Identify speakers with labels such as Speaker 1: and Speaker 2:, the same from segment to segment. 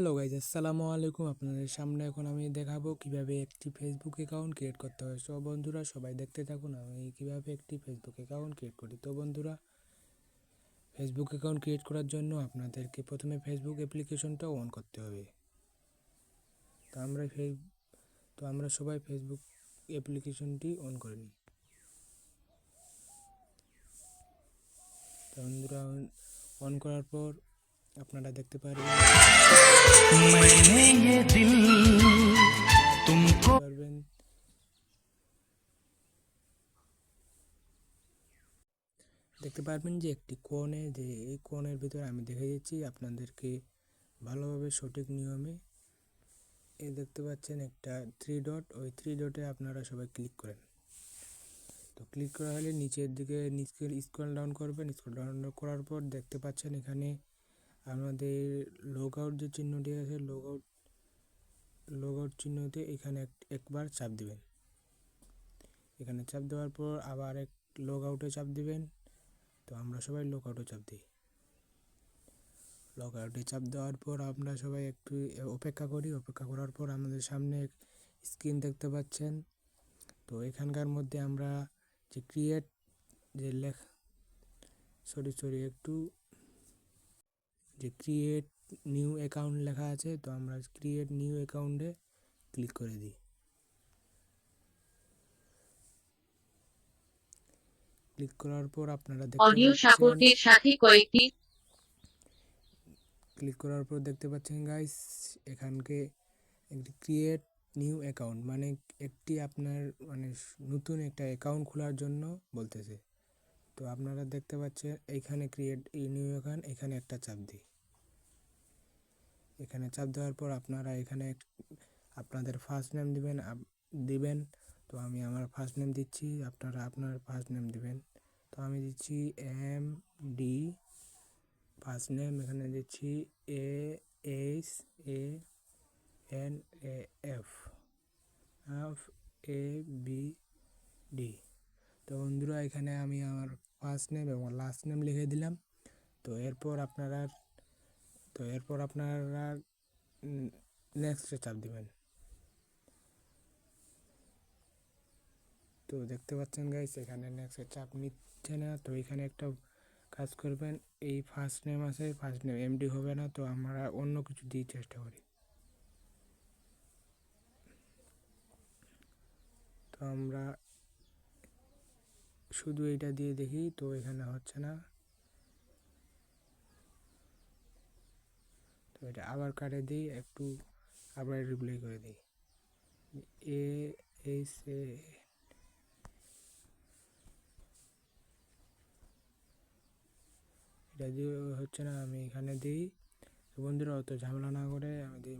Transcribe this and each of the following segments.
Speaker 1: Hello guys আসসালামু আলাইকুম আপনাদের সামনে এখন আমি দেখাবো কীভাবে একটি ফেসবুক অ্যাকাউন্ট ক্রিয়েট করতে হয়। সো বন্ধুরা, সবাই দেখতে থাকুন, আমি কীভাবে একটি ফেসবুক অ্যাকাউন্ট ক্রিয়েট করি। তো বন্ধুরা ফেসবুক অ্যাকাউন্ট ক্রিয়েট করার জন্য আপনাদেরকে প্রথমে ফেসবুক অ্যাপ্লিকেশনটা অন করতে হবে। তো আমরা ফেস তো আমরা সবাই ফেসবুক অ্যাপ্লিকেশনটি অন করে নিই। তো বন্ধুরা অন করার পর আপনারা দেখতে পারবেন। পারবেন। দেখতে পারবেন যে একটি কোণে যে এই কোণের ভিতরে আমি দেখে দিচ্ছি আপনাদেরকে ভালোভাবে সঠিক নিয়মে। এ দেখতে পাচ্ছেন একটা থ্রি ডট ওই থ্রি ডটে আপনারা সবাই ক্লিক করেন। তো ক্লিক করা হলে নিচের দিকে নিচের স্ক্রল ডাউন করবেন। স্ক্রল ডাউন করার পর দেখতে পাচ্ছেন এখানে আমাদের লগ আউট যে চিহ্নটি আছে লগ আউট লগ আউট চিহ্নতে এখানে এক- একবার চাপ দিবেন। এখানে চাপ দেওয়ার পর আবার এক লগ আউটে চাপ দিবেন। তো আমরা সবাই লগ আউটে চাপ দিই। লগ আউটে চাপ দেওয়ার পর আমরা সবাই একটু অপেক্ষা করি। অপেক্ষা করার পর আমাদের সামনে স্ক্রিন দেখতে পাচ্ছেন। তো এখানকার মধ্যে আমরা যে ক্রিয়েট যে লেখ সরি সরি একটু যে ক্রিয়েট নিউ অ্যাকাউন্ট লেখা আছে তো আমরা ক্রিয়েট নিউ অ্যাকাউন্টে ক্লিক করে দিই। ক্লিক করার পর আপনারা দেখতে
Speaker 2: অডিও সাপোর্টের সাথে কয়েকটি
Speaker 1: ক্লিক করার পর দেখতে পাচ্ছেন গাইস এখানকে একটি ক্রিয়েট নিউ অ্যাকাউন্ট মানে একটি আপনার মানে নতুন একটা অ্যাকাউন্ট খোলার জন্য বলতেছে। তো আপনারা দেখতে পাচ্ছেন এইখানে ক্রিয়েট এই নিউ অ্যাকাউন্ট এখানে একটা চাপ দিই। এখানে চাপ দেওয়ার পর আপনারা এখানে আপনাদের ফার্স্ট নেম দিবেন দিবেন। তো আমি আমার ফার্স্ট নেম দিচ্ছি, আপনারা আপনার ফার্স্ট নেম দিবেন। তো আমি দিচ্ছি এম ডি ফার্স্ট নেম এখানে দিচ্ছি A H A N A F F A B D তো বন্ধুরা, এখানে আমি আমার ফার্স্ট নেম এবং লাস্ট নেম লিখে দিলাম। তো এরপর আপনারা তো এরপর আপনারা নেক্সটে চাপ দিবেন। তো দেখতে পাচ্ছেন গাইস এখানে নেক্সটে চাপ নিচ্ছে না। তো এখানে একটা কাজ করবেন, এই ফার্স্ট নেম আছে ফার্স্ট নেম এমডি হবে না, তো আমরা অন্য কিছু দিয়ে চেষ্টা করি। তো আমরা শুধু এটা দিয়ে দেখি, তো এখানে হচ্ছে না। এটা আবার কাটে দিই, একটু আবার রিপ্লাই করে দিই। এ এইচ এ এটা দিয়ে হচ্ছে না, আমি এখানে দিই। বন্ধুরা, অত ঝামেলা না করে আমি দিই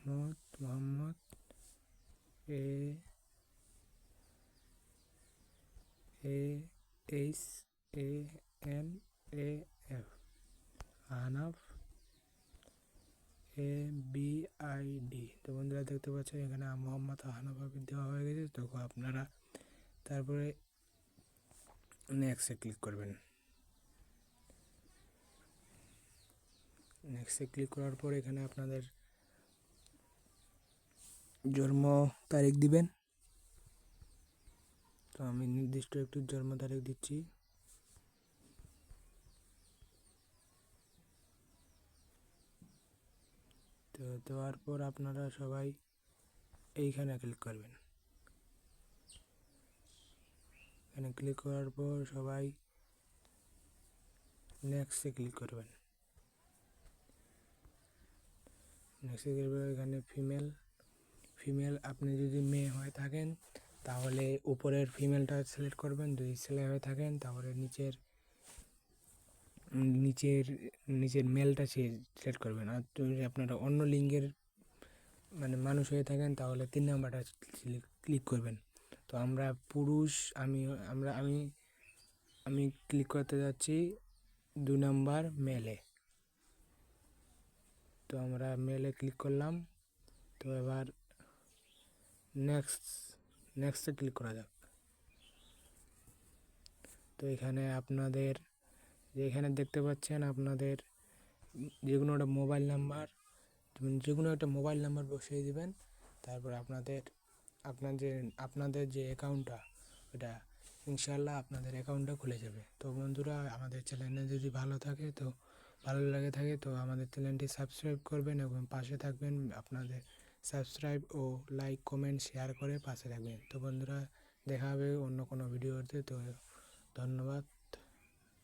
Speaker 1: Mohammad Mohammad, A A, H, A, N, A Ahnaf A B I D তো বন্ধুরা দেখতে পাচ্ছেন এখানে মোহাম্মদ আহনাফ আবিদ দেওয়া হয়ে গেছে। তো আপনারা তারপরে নেক্সটে ক্লিক করবেন। নেক্সটে ক্লিক করার পর এখানে আপনাদের জন্ম তারিখ দিবেন। তো আমি নির্দিষ্ট একটি জন্ম তারিখ দিচ্ছি। তো দেওয়ার পর আপনারা সবাই এইখানে ক্লিক করবেন। এখানে ক্লিক করার পর সবাই নেক্সটে ক্লিক করবেন। নেক্সটে ক্লিক করবেন এখানে ফিমেল ফিমেল আপনি যদি মেয়ে হয়ে থাকেন, তাহলে উপরের ফিমেলটা সিলেক্ট করবেন। যদি ছেলে হয়ে থাকেন, তাহলে নিচের নিচের নিচের মেলটা সিলেক্ট করবেন আর যদি আপনারা অন্য লিঙ্গের মানে মানুষ হয়ে থাকেন, তাহলে তিন নাম্বারটা ক্লিক করবেন। তো আমরা পুরুষ, আমি, আমরা, আমি আমি ক্লিক করতে যাচ্ছি দু নাম্বার মেলে তো আমরা মেলে ক্লিক করলাম। তো এবার নেক্সট নেক্সটে ক্লিক করা যাক। তো এখানে আপনাদের এখানে দেখতে পাচ্ছেন আপনাদের যে কোনো একটা মোবাইল নাম্বার যে কোনো একটা মোবাইল নাম্বার বসিয়ে দিবেন। তারপর আপনাদের আপনাদের আপনাদের যে অ্যাকাউন্টটা ওটা ইনশাল্লাহ আপনাদের অ্যাকাউন্টটা খুলে যাবে। তো বন্ধুরা, আমাদের চ্যানেলে যদি ভালো থাকে, তো ভালো লাগে থাকে, তো আমাদের চ্যানেলটি সাবস্ক্রাইব করবেন এবং পাশে থাকবেন আপনাদের সাবস্ক্রাইব ও লাইক কমেন্ট শেয়ার করে পাশে থাকবেন। তো বন্ধুরা, দেখা হবে অন্য কোনো ভিডিওতে তো ধন্যবাদ।